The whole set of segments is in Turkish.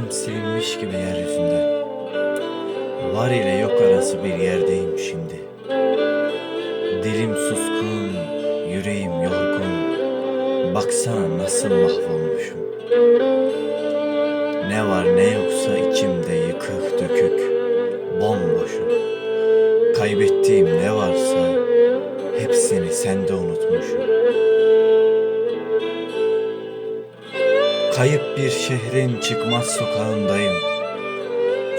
İzlerim silinmiş gibi yeryüzünde. Var ile yok arası bir yerdeyim şimdi. Dilim suskun, yüreğim yorgun. Baksana nasıl mahvolmuşum. Ne var ne yoksa içimde Kayıp bir şehrin çıkmaz sokağındayım.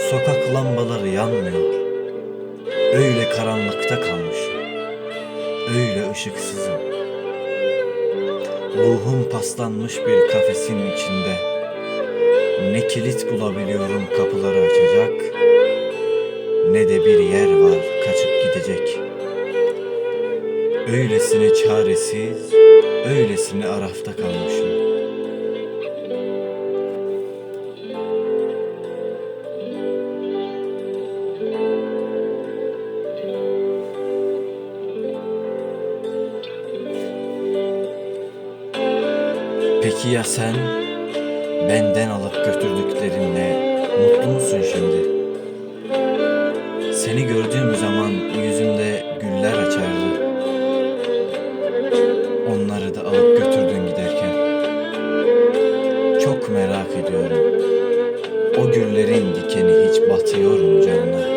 Sokak lambaları yanmıyor. Öyle karanlıkta kalmışım. Öyle ışıksızım. Ruhum paslanmış bir kafesin içinde. Ne kilit bulabiliyorum kapıları açacak, ne de bir yer var kaçıp gidecek. Öylesine çaresiz, öylesine arafta kalmışım. Peki ya sen? Benden alıp götürdüklerinle mutlu musun şimdi? Seni gördüğüm zaman yüzümde güller açardı. Onları da alıp götürdün giderken. Çok merak ediyorum. O güllerin dikeni hiç batıyor mu canına?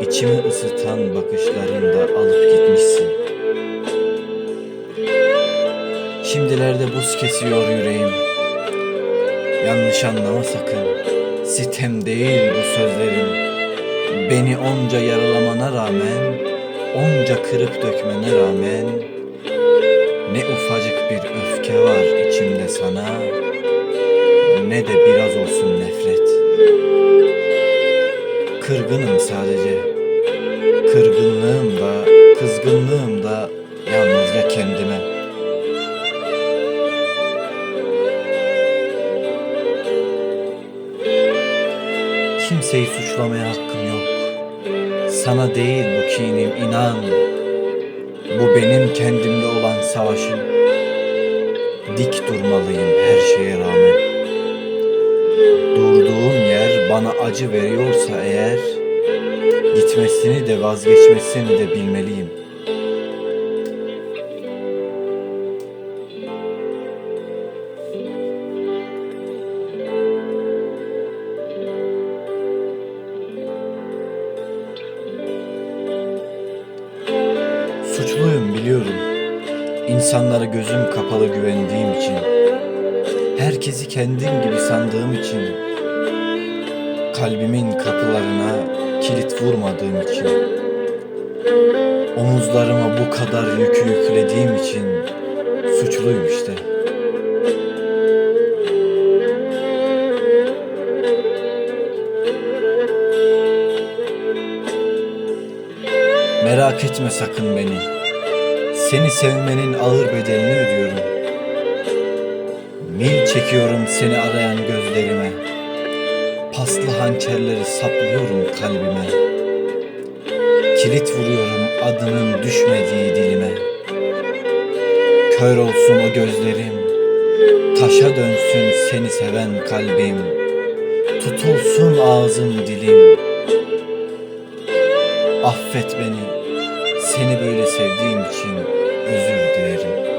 İçimi ısıtan bakışlarında alıp gitmişsin. Şimdilerde buz kesiyor yüreğim. Yanlış anlama sakın. Sitem değil bu sözlerim. Beni onca yaralamana rağmen, onca kırıp dökmene rağmen ne ufacık bir öfke var içimde sana, ne de biraz olsun nefret. Kırgınım sadece. Kırgınlığım da, kızgınlığım da yalnızca kendime. Kimseyi suçlamaya hakkım yok. Sana değil bu kinim inan. Bu benim kendimle olan savaşım. Dik durmalıyım her şeye rağmen. Durduğum yer bana acı veriyorsa eğer, gitmesini de vazgeçmesini de bilmeliyim. Suçluyum biliyorum. İnsanlara gözüm kapalı güvendiğim için. Herkesi kendim gibi sandığım için. Kalbimin kapılarına kilit vurmadığım için. Omuzlarıma bu kadar yükü yüklediğim için suçluyum işte. Merak etme sakın beni. Seni sevmenin ağır bedelini ödüyorum. Mil çekiyorum seni arayan gözlerime. Paslı hançerleri saplıyorum kalbime. Kilit vuruyorum adının düşmediği dilime. Kör olsun o gözlerim. Taşa dönsün seni seven kalbim. Tutulsun ağzım dilim. Affet beni. Seni böyle sevdiğim için özür dilerim.